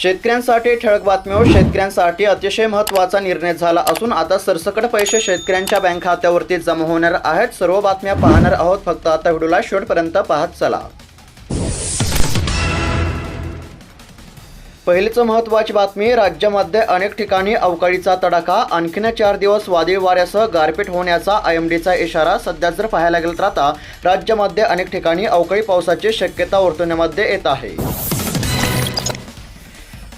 शेतकऱ्यांसाठी ठळक बातम्यो शेतकऱ्यांसाठी अतिशय महत्त्वाचा निर्णय झाला असून आता सरसकट पैसे शेतकऱ्यांच्या बँक खात्यावरती जमा होणार आहेत. सर्व बातम्या पाहणार आहोत. फक्त आता व्हिडिओला शेवटपर्यंत पाहत चला. पहिलीच महत्त्वाची बातमी राज्यामध्ये अनेक ठिकाणी अवकाळीचा तडाखा. आणखीन चार दिवस वादळी वाऱ्यासह गारपीट होण्याचा आय एम डीचा इशारा सध्या जर पाहायला गेला तर आता राज्यामध्ये अनेक ठिकाणी अवकाळी पावसाची शक्यता वर्तवण्यामध्ये येत आहे.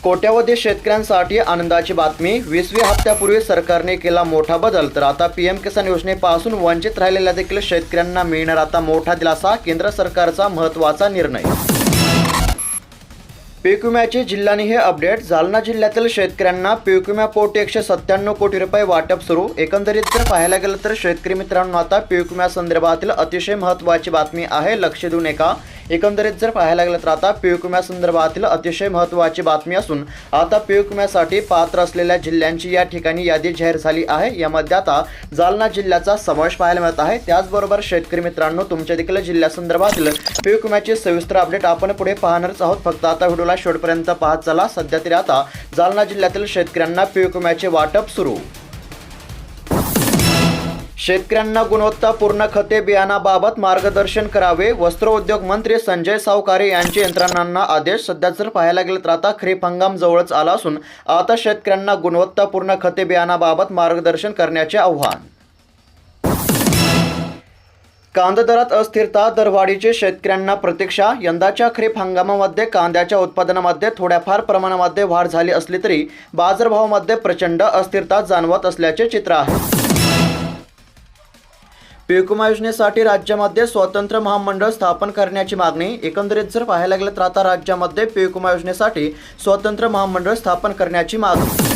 कोट्यावधी शेतकऱ्यांसाठी आनंदाची बातमी. वीसव्या हप्त्यापूर्वी सरकारने केला मोठा बदल तर आता पीएम किसान योजनेपासून वंचित राहिलेल्या देखील शेतकऱ्यांना मिळणार आता मोठा दिलासा केंद्र सरकारचा महत्त्वाचा निर्णय. पीक विम्याची जिल्ह्याने अपडेट. जालना जिल्ह्यातील शेतकऱ्यांना पीक विम्यापोटी एकशे सत्त्याण्णव कोटी रुपये वाटप सुरू. एकंदरीत जर पाहायला गेलं तर शेतकरी मित्रांनो आता पीक विम्यासंदर्भातील अतिशय महत्त्वाची बातमी आहे लक्ष देऊ नका एकंदरीत जर पाहायला गेलं तर आता पीक विम्यासंदर्भातील अतिशय महत्त्वाची बातमी असून आता पीक विम्यासाठी पात्र असलेल्या जिल्ह्यांची या ठिकाणी यादी जाहीर झाली आहे. यामध्ये आता जालना जिल्ह्याचा समावेश पाहायला मिळत आहे. त्याचबरोबर शेतकरी मित्रांनो तुमच्या देखील जिल्ह्यासंदर्भातील पीक विम्याची सविस्तर अपडेट आपण पुढे पाहणारच आहोत. फक्त आता व्हिडिओला शेवटपर्यंत पाहत चला. सध्या तरी आता जालना जिल्ह्यातील शेतकऱ्यांना पीक विम्याचे वाटप सुरू. शेतकऱ्यांना गुणवत्तापूर्ण खते बियाणाबाबत मार्गदर्शन करावे. वस्त्रोद्योग मंत्री संजय सावकारे यांचे यंत्रणांना आदेश. सध्या जर पाहायला गेलं तर आता खरीप हंगाम जवळच आला असून आता शेतकऱ्यांना गुणवत्तापूर्ण खते बियाणाबाबत मार्गदर्शन करण्याचे आव्हान. कांदा दरात अस्थिरता दरवाढीची शेतकऱ्यांना प्रतीक्षा. यंदाच्या खरीप हंगामामध्ये कांद्याच्या उत्पादनामध्ये थोड्याफार प्रमाणामध्ये वाढ झाली असली तरी बाजारभावामध्ये प्रचंड अस्थिरता जाणवत असल्याचे चित्र आहे. पीक योजनेसाठी राज्यामध्ये स्वतंत्र महामंडळ स्थापन करण्याची मागणी. एकंदरीत जर पाहायला गेलं तर आता राज्यामध्ये पीक योजनेसाठी स्वतंत्र महामंडळ स्थापन करण्याची मागणी.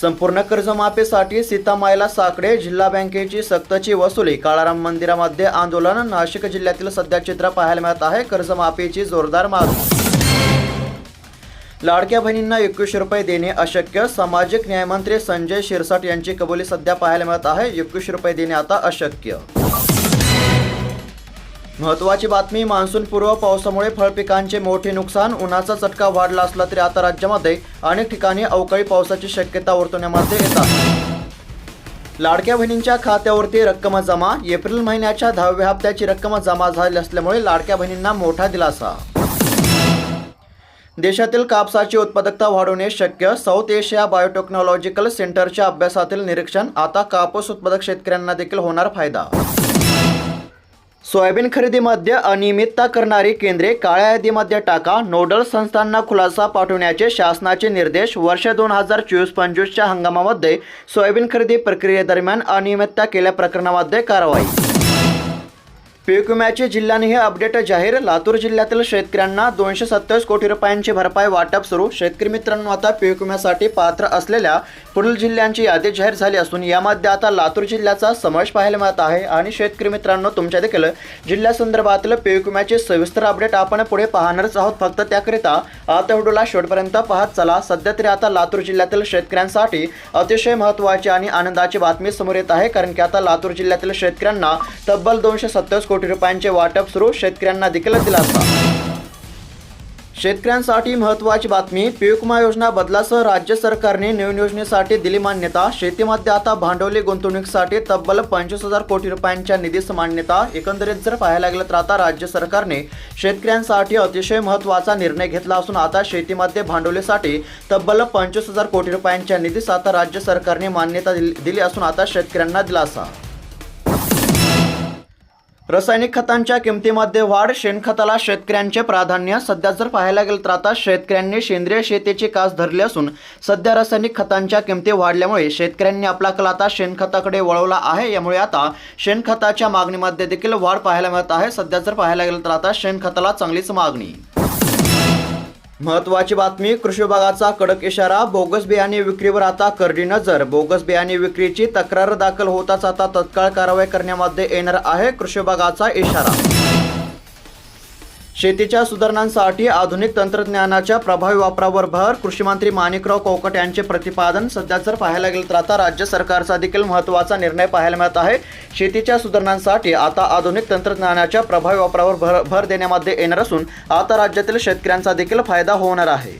संपूर्ण कर्जमाफीसाठी सीतामायला साकडे जिल्हा बँकेची सक्तची वसुली. काळाराम मंदिरामध्ये आंदोलन नाशिक जिल्ह्यातील सध्या चित्र पाहायला मिळत आहे. कर्जमाफीची जोरदार मागणी. लाडक्या बहिणींना एकवीसशे रुपये देणे अशक्य. सामाजिक न्यायमंत्री संजय शिरसाट यांची कबुली सध्या पाहायला मिळत आहे. एकवीसशे रुपये देणे आता अशक्य. महत्वाची बातमी मान्सूनपूर्व पावसामुळे फळपिकांचे मोठे नुकसान उन्हाचा चटका वाढला असला तरी आता राज्यामध्ये अनेक ठिकाणी अवकाळी पावसाची शक्यता वर्तवण्यामध्ये येतात लाडक्या बहिणींच्या खात्यावरती रक्कम जमा. एप्रिल महिन्याच्या दहाव्या हप्त्याची रक्कम जमा झाली असल्यामुळे लाडक्या बहिणींना मोठा दिलासा. देशातील कापसाची उत्पादकता वाढवणे शक्य. साऊथ एशिया बायोटेक्नॉलॉजिकल सेंटरच्या अभ्यासातील निरीक्षण. आता कापूस उत्पादक शेतकऱ्यांना देखील होणार फायदा. सोयाबीन खरेदीमध्ये अनियमितता करणारी केंद्रे काळ्या यादीमध्ये टाका. नोडल संस्थांना खुलासा पाठवण्याचे शासनाचे निर्देश. वर्ष दोन हजार चोवीस पंचवीसच्या हंगामामध्ये सोयाबीन खरेदी प्रक्रियेदरम्यान अनियमितता केल्या प्रकरणामध्ये कारवाई. पीक विम्याची जिल्ह्याने हे अपडेट जाहीर. लातूर जिल्ह्यातील शेतकऱ्यांना दोनशे सत्तावीस कोटी रुपयांची भरपाई वाटप सुरू. शेतकरी मित्रांनो आता पीक विम्यासाठी पात्र असलेल्या पुढील जिल्ह्यांची यादी जाहीर झाली असून यामध्ये आता लातूर जिल्ह्याचा समावेश पाहायला मिळत आहे. आणि शेतकरी मित्रांनो तुमच्या देखील जिल्ह्यासंदर्भातील पीक विम्याचे सविस्तर अपडेट आपण पुढे पाहणारच आहोत. फक्त त्याकरिता आता व्हिडिओला शेवटपर्यंत पाहत चला. सध्या तरी आता लातूर जिल्ह्यातील शेतकऱ्यांसाठी अतिशय महत्त्वाची आणि आनंदाची बातमी समोर येत आहे. कारण की आता लातूर जिल्ह्यातील शेतकऱ्यांना तब्बल दोनशे सत्तावीस कोटी रुपयांचे वाटप सुरू शेतकऱ्यांना देखील दिलासा. शेतकऱ्यांसाठी महत्त्वाची बातमी पीकमा योजना बदलासह राज्य सरकारने नवीन योजनेसाठी दिली मान्यता. शेतीमध्ये आता भांडवली गुंतवणुकीसाठी तब्बल पंचवीस हजार कोटी रुपयांच्या निधीस मान्यता. एकंदरीत जर पाहायला गेलं तर आता राज्य सरकारने शेतकऱ्यांसाठी अतिशय महत्त्वाचा निर्णय घेतला असून आता शेतीमध्ये भांडवलीसाठी तब्बल पंचवीस हजार कोटी रुपयांच्या निधीस आता राज्य सरकारने मान्यता दिली दिली असून आता शेतकऱ्यांना दिलासा. रासायनिक खतांच्या किमतीमध्ये वाढ शेणखताला शेतकऱ्यांचे प्राधान्य. सध्या जर पाहायला गेलं तर आता शेतकऱ्यांनी सेंद्रिय शेतीची कास धरली असून सध्या रासायनिक खतांच्या किमती वाढल्यामुळे शेतकऱ्यांनी आपला कल आता शेणखताकडे वळवला आहे. यामुळे आता शेणखताच्या मागणीमध्ये देखील वाढ पाहायला मिळत आहे. सध्या जर पाहायला गेलं तर आता शेणखताला चांगलीच मागणी. महत्वाची बातमी कृषी विभागाचा कडक इशारा बोगस बियाणे विक्रीवर आता करडी नजर. बोगस बियाणे विक्रीची तक्रार दाखल होताच आता तत्काळ कारवाई करण्यामध्ये येणार आहे कृषी विभागाचा इशारा. शेतीच्या सुधारणांसाठी आधुनिक तंत्रज्ञानाच्या प्रभावी वापरावर भर कृषीमंत्री माणिकराव कोकट यांचे प्रतिपादन सध्या जर पाहायला गेलं तर आता राज्य सरकारचा देखील महत्त्वाचा निर्णय पाहायला मिळत आहे. शेतीच्या सुधारणांसाठी आता आधुनिक तंत्रज्ञानाच्या प्रभावी वापरावर भर भर देण्यामध्ये येणार असून आता राज्यातील शेतकऱ्यांचा देखील फायदा होणार आहे.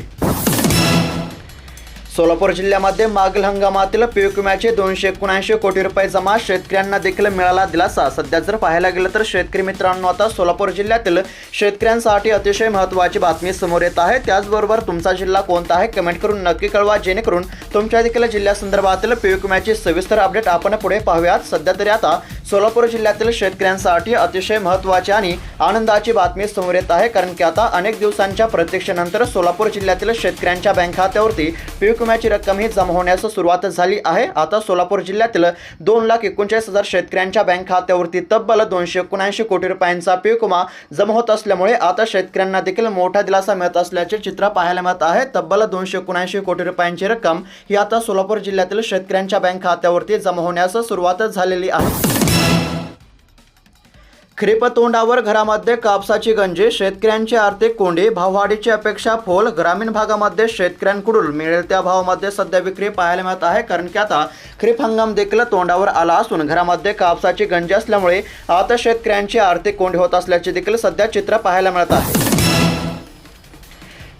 सोलापूर जिल्ह्यामध्ये मागील हंगामातील पीक विम्याचे दोनशे एकोणऐंशी कोटी रुपये जमा शेतकऱ्यांना देखील मिळाला दिलासा. सध्या जर पाहायला गेलं तर शेतकरी मित्रांनो आता सोलापूर जिल्ह्यातील शेतकऱ्यांसाठी अतिशय महत्त्वाची बातमी समोर येत आहे. त्याचबरोबर तुमचा जिल्हा कोणता आहे कमेंट करून नक्की कळवा. जेणेकरून तुमच्या देखील जिल्ह्यासंदर्भातील पीक विम्याची सविस्तर अपडेट आपण पुढे पाहूयात. सध्या तरी आता सोलापूर जिल्ह्यातील शेतकऱ्यांसाठी अतिशय महत्त्वाची आणि आनंदाची बातमी समोर येत आहे. कारण की आता अनेक दिवसांच्या प्रतीक्षेनंतर सोलापूर जिल्ह्यातील शेतकऱ्यांच्या बँक खात्यावरती पीक विम्याची रक्कम ही जमा होण्यास सुरुवात झाली आहे. आता सोलापूर जिल्ह्यातील दोन लाख एकोणचाळीस हजार शेतकऱ्यांच्या बँक खात्यावरती तब्बल दोनशे एकोणऐंशी कोटी रुपयांचा पीक विमा जमा होत असल्यामुळे आता शेतकऱ्यांना देखील मोठा दिलासा मिळत असल्याचे चित्र पाहायला मिळत आहे. तब्बल दोनशे एकोणऐंशी कोटी रुपयांची रक्कम ही आता सोलापूर जिल्ह्यातील शेतकऱ्यांच्या बँक खात्यावरती जमा होण्यास सुरुवात झालेली आहे. तोंडावर घरामध्ये कापसाची गंजी शेतकऱ्यांची आर्थिक कोंडी भाववाढीची अपेक्षा फोल ग्रामीण भागामध्ये शेतकऱ्यांकडून मिळेल त्या भावामध्ये सध्या विक्री पाहायला मिळत आहे. कारण की आता खरीप हंगाम देखील तोंडावर आला असून घरामध्ये कापसाची गंजी असल्यामुळे आता शेतकऱ्यांची आर्थिक कोंडी होत असल्याचे देखील सध्या चित्र पाहायला मिळत आहे.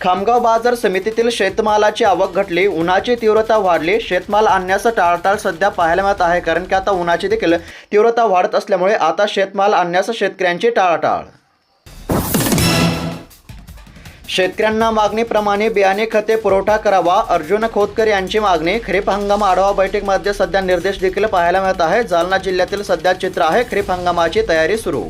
खामगाव बाजार समितीतील शेतमालाची आवक घटली. उन्हाची तीव्रता वाढली. शेतमाल आणण्याचं टाळटाळ सध्या पाहायला मिळत आहे कारण की आता उन्हाची देखील तीव्रता वाढत असल्यामुळे आता शेतमाल आणण्याचं शेतकऱ्यांची टाळाटाळ. शेतकऱ्यांना मागणीप्रमाणे बियाणे खते पुरवठा करावा. अर्जुन खोतकर यांची मागणी. खरीप हंगाम आढावा बैठकीमध्ये सध्या निर्देश देखील पाहायला मिळत आहे. जालना जिल्ह्यातील सध्या चित्र आहे खरीप हंगामाची तयारी सुरू.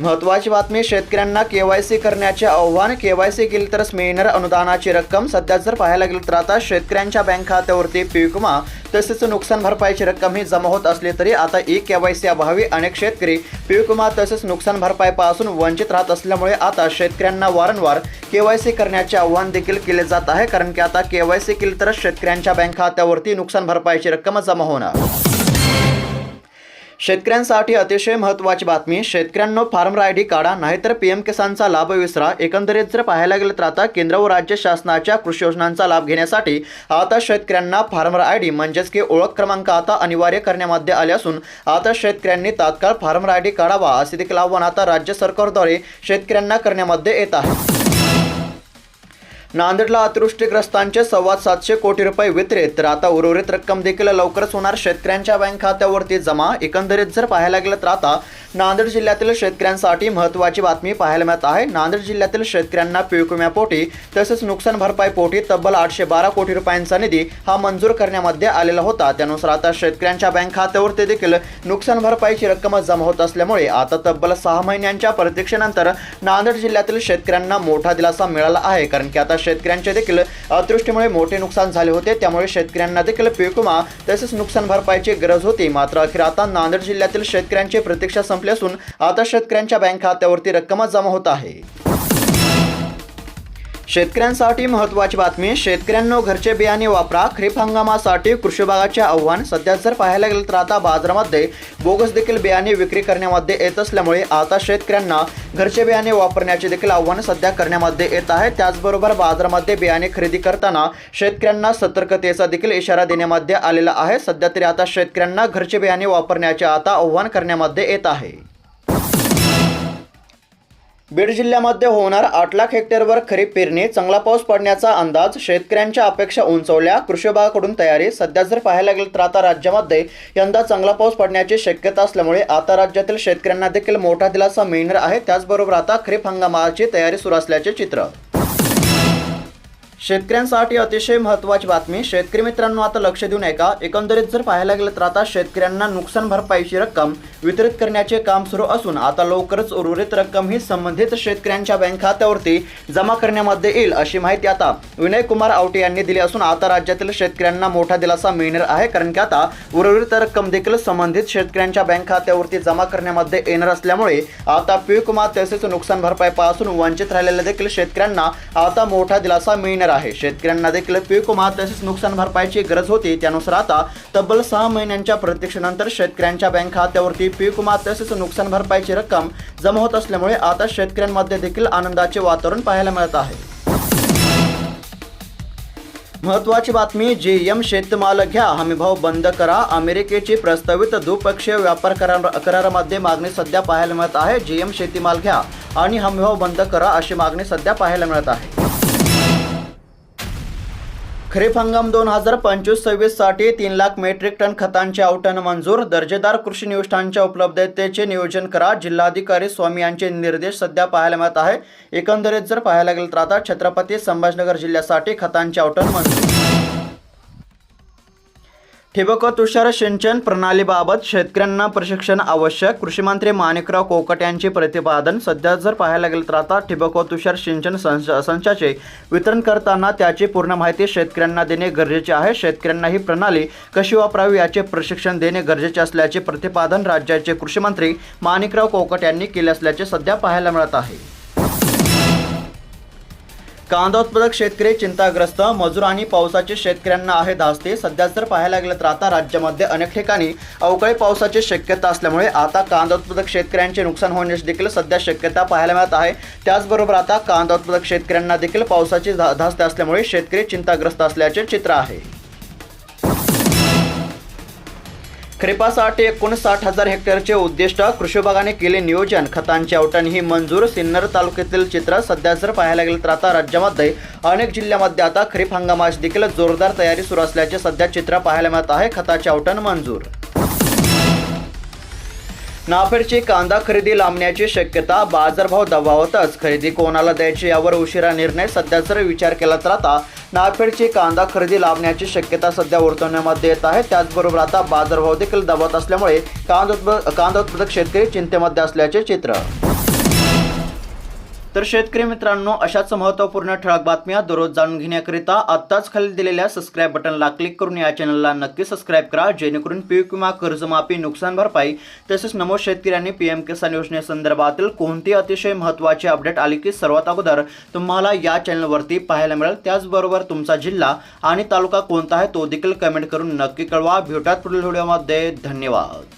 महत्वाची बातमी शेतकऱ्यांना केवायसी करण्याचे आव्हान केवायसी केली तरच मिळणार अनुदानाची रक्कम. सध्या जर पाहायला गेलं तर आता शेतकऱ्यांच्या बँक खात्यावरती पीक विमा तसेच नुकसान भरपाईची रक्कम ही जमा होत असली तरी आता ई केवायसी अभावी अनेक शेतकरी पीक विमा तसेच नुकसान भरपाईपासून वंचित राहत असल्यामुळे आता शेतकऱ्यांना वारंवार केवायसी करण्याचे आव्हान देखील केले जात आहे. कारण की आता केवायसी केली तरच शेतकऱ्यांच्या बँक खात्यावरती नुकसान भरपाईची रक्कम जमा होणार. शेतकऱ्यांसाठी अतिशय महत्त्वाची बातमी शेतकऱ्यांनो फार्मर आय डी काढा नाहीतर पी एम किसानचा लाभ विसरा. एकंदरीत जर पाहायला गेलं तर आता केंद्र व राज्य शासनाच्या कृषी योजनांचा लाभ घेण्यासाठी आता शेतकऱ्यांना फार्मर आय डी म्हणजेच की ओळख क्रमांक आता अनिवार्य करण्यामध्ये आले असून आता शेतकऱ्यांनी तात्काळ फार्मर आय डी काढावा असे देखील आव्हान आता राज्य सरकारद्वारे शेतकऱ्यांना करण्यामध्ये येत आहे. नांदेडला अतिवृष्टीग्रस्तांचे सव्वा सातशे कोटी रुपये वितरित. तर आता उर्वरित रक्कम देखील लवकरच होणार. शेतकऱ्यांच्या बँक खात्यावरती जमा. एकंदरीत जर पाहायला गेलं तर आता नांदेड जिल्ह्यातील शेतकऱ्यांसाठी महत्त्वाची बातमी पाहायला मिळत आहे. नांदेड जिल्ह्यातील शेतकऱ्यांना पीक विम्यापोटी तसेच नुकसान भरपाईपोटी तब्बल आठशे बारा कोटी रुपयांचा निधी हा मंजूर करण्यामध्ये आलेला होता. त्यानुसार आता शेतकऱ्यांच्या बँक खात्यावरती देखील नुकसान भरपाईची रक्कम जमा होत असल्यामुळे आता तब्बल सहा महिन्यांच्या प्रतीक्षेनंतर नांदेड जिल्ह्यातील शेतकऱ्यांना मोठा दिलासा मिळाला आहे. कारण की आता शेतकऱ्यांचे देखील अतिवृष्टीमुळे मोठे नुकसान झाले होते. त्यामुळे शेतकऱ्यांना देखील पीक विमा तसेच नुकसान भरपाईची गरज होती. मात्र अखेर आता नांदेड जिल्ह्यातील शेतकऱ्यांची प्रतीक्षा संपली असून आता शेतकऱ्यांच्या बँक खात्यावरती रक्कम जमा होत आहे. शेतकऱ्यांसाठी महत्त्वाची बातमी शेतकऱ्यांनो घरचे बियाणे वापरा खरीप हंगामासाठी कृषी विभागाचे आव्हान. सध्या जर पाहायला गेलं तर आता बाजारामध्ये बोगस देखील बियाणे विक्री करण्यामध्ये येत असल्यामुळे आता शेतकऱ्यांना घरचे बियाणे वापरण्याचे देखील आव्हान सध्या करण्यामध्ये येत आहे. त्याचबरोबर बाजारामध्ये बियाणे खरेदी करताना शेतकऱ्यांना सतर्कतेचा देखील इशारा देण्यामध्ये आलेला आहे. सध्या तरी आता शेतकऱ्यांना घरचे बियाणे वापरण्याचे आता आव्हान करण्यामध्ये येत आहे. बीड जिल्ह्यामध्ये होणार आठ लाख हेक्टरवर खरीप पेरणी चांगला पाऊस पडण्याचा अंदाज शेतकऱ्यांच्या अपेक्षा उंचवल्या कृषी विभागाकडून तयारी सध्या जर पाहायला गेलं तर आता राज्यामध्ये यंदा चांगला पाऊस पडण्याची शक्यता असल्यामुळे आता राज्यातील शेतकऱ्यांना देखील मोठा दिलासा मिळणार आहे. त्याचबरोबर आता खरीप हंगामाची तयारी सुरू असल्याचे चित्र. शेतकऱ्यांसाठी अतिशय महत्त्वाची बातमी. शेतकरी मित्रांनो आता लक्ष देऊन ऐका. एकंदरीत जर पाहायला गेलं तर आता शेतकऱ्यांना नुकसान भरपाईची रक्कम वितरित करण्याचे काम सुरू असून आता लवकरच उर्वरित रक्कम ही संबंधित शेतकऱ्यांच्या बँक खात्यावरती जमा करण्यामध्ये येईल अशी माहिती आता विनय कुमार आवटे यांनी दिली असून आता राज्यातील शेतकऱ्यांना मोठा दिलासा मिळणार आहे कारण की आता उर्वरित रक्कम देखील संबंधित शेतकऱ्यांच्या बँक खात्यावरती जमा करण्यामध्ये येणार असल्यामुळे आता पीक विमा तसेच नुकसान भरपाईपासून वंचित राहिलेल्या देखील शेतकऱ्यांना आता मोठा दिलासा मिळणार आहे. शेतकऱ्यांना देखील पीक विमा तसेच नुकसान भरपाईची गरज होती. त्यानुसार आता तब्बल सहा महिन्यांच्या प्रतीक्षेनंतर शेतकऱ्यांच्या बँक खात्यावरती पीक विमा तसेच नुकसान भरपाईची रक्कम जमा होत असल्यामुळे आता शेतकऱ्यांमध्ये देखील आनंदाचे वातावरण पाहायला मिळत आहे. महत्वाची बातमी जे एम शेतमाल घ्या हमीभाव बंद करा अमेरिकेची प्रस्तावित द्विपक्षीय व्यापार करार करारामध्ये मागणी सध्या पाहायला मिळत आहे. जे एम शेतीमाल घ्या आणि हमीभाव बंद करा अशी मागणी सध्या पाहायला मिळत आहे. खरीप हंगाम दोन हजार पंचवीस सव्वीससाठी तीन लाख मेट्रिक टन खतांचे आवटण मंजूर. दर्जेदार कृषी निविष्ठांच्या उपलब्धतेचे नियोजन करा. जिल्हाधिकारी स्वामी यांचे निर्देश सध्या पाहायला मिळत आहे. एकंदरीत जर पाहायला गेलं तर आता छत्रपती संभाजीनगर जिल्ह्यासाठी खतांचे आवटण मंजूर. ठिबक तुषार सिंचन प्रणालीबाबत शेतकऱ्यांना प्रशिक्षण आवश्यक. कृषीमंत्री माणिकराव कोकट यांचे प्रतिपादन. सध्या जर पाहायला गेलं तर आता ठिबक तुषार सिंचन संच संचाचे वितरण करताना त्याची पूर्ण माहिती शेतकऱ्यांना देणे गरजेचे आहे. शेतकऱ्यांना ही प्रणाली कशी वापरावी याचे प्रशिक्षण देणे गरजेचे असल्याचे प्रतिपादन राज्याचे कृषीमंत्री माणिकराव कोकट यांनी केले असल्याचे सध्या पाहायला मिळत आहे. कांदा उत्पादक शेतकरी चिंताग्रस्त मजूर आणि पावसाचे शेतकऱ्यांना आहे धास्ते. सध्या जर पाहायला गेलं तर आता राज्यामध्ये अनेक ठिकाणी अवकाळी पावसाची शक्यता असल्यामुळे आता कांदा उत्पादक शेतकऱ्यांचे नुकसान होण्याची देखील सध्या शक्यता पाहायला मिळत आहे. त्याचबरोबर आता कांदा उत्पादक शेतकऱ्यांना देखील पावसाची धा धास्ते असल्यामुळे शेतकरी चिंताग्रस्त असल्याचे चित्र आहे. खरीपासाठी एकोणसाठ हजार हेक्टरचे उद्दिष्ट कृषी विभागाने केले नियोजन. खतांची आवटण ही मंजूर. सिन्नर तालुक्यातील चित्र सध्या जर पाहायला गेलं तर आता राज्यामध्ये अनेक जिल्ह्यामध्ये आता खरीप हंगामाची देखील जोरदार तयारी सुरू असल्याचे सध्या चित्र पाहायला मिळत आहे. खताचे आवटण मंजूर. नाफेडची कांदा खरेदी लांबण्याची शक्यता बाजारभाव दबावतच. खरेदी कोणाला द्यायची यावर उशिरा निर्णय सध्या जर विचार केला तर आता नाफेडची कांदा खरेदी लांबण्याची शक्यता सध्या वर्तवण्यामध्ये येत आहे. त्याचबरोबर आता बाजारभाव देखील दबावत असल्यामुळे कांदा उत्पादक कांदा उत्पादक शेतकरी चिंतेमध्ये असल्याचे चित्र. तर शेतकरी मित्रांनो अशाच महत्त्वपूर्ण ठळक बातम्या दररोज जाणून घेण्याकरिता आत्ताच खाली दिलेल्या सबस्क्राईब बटनला क्लिक करून या चॅनलला नक्की सबस्क्राईब करा जेणेकरून पीक विमा कर्जमाफी नुकसान भरपाई तसेच नमो शेतकऱ्यांनी पी एम किसान योजनेसंदर्भातील कोणती अतिशय महत्त्वाची अपडेट आली की सर्वात अगोदर तुम्हाला या चॅनलवरती पाहायला मिळेल. त्याचबरोबर तुमचा जिल्हा आणि तालुका कोणता आहे तो देखील कमेंट करून नक्की कळवा. भेटूयात पुढील व्हिडिओमध्ये धन्यवाद.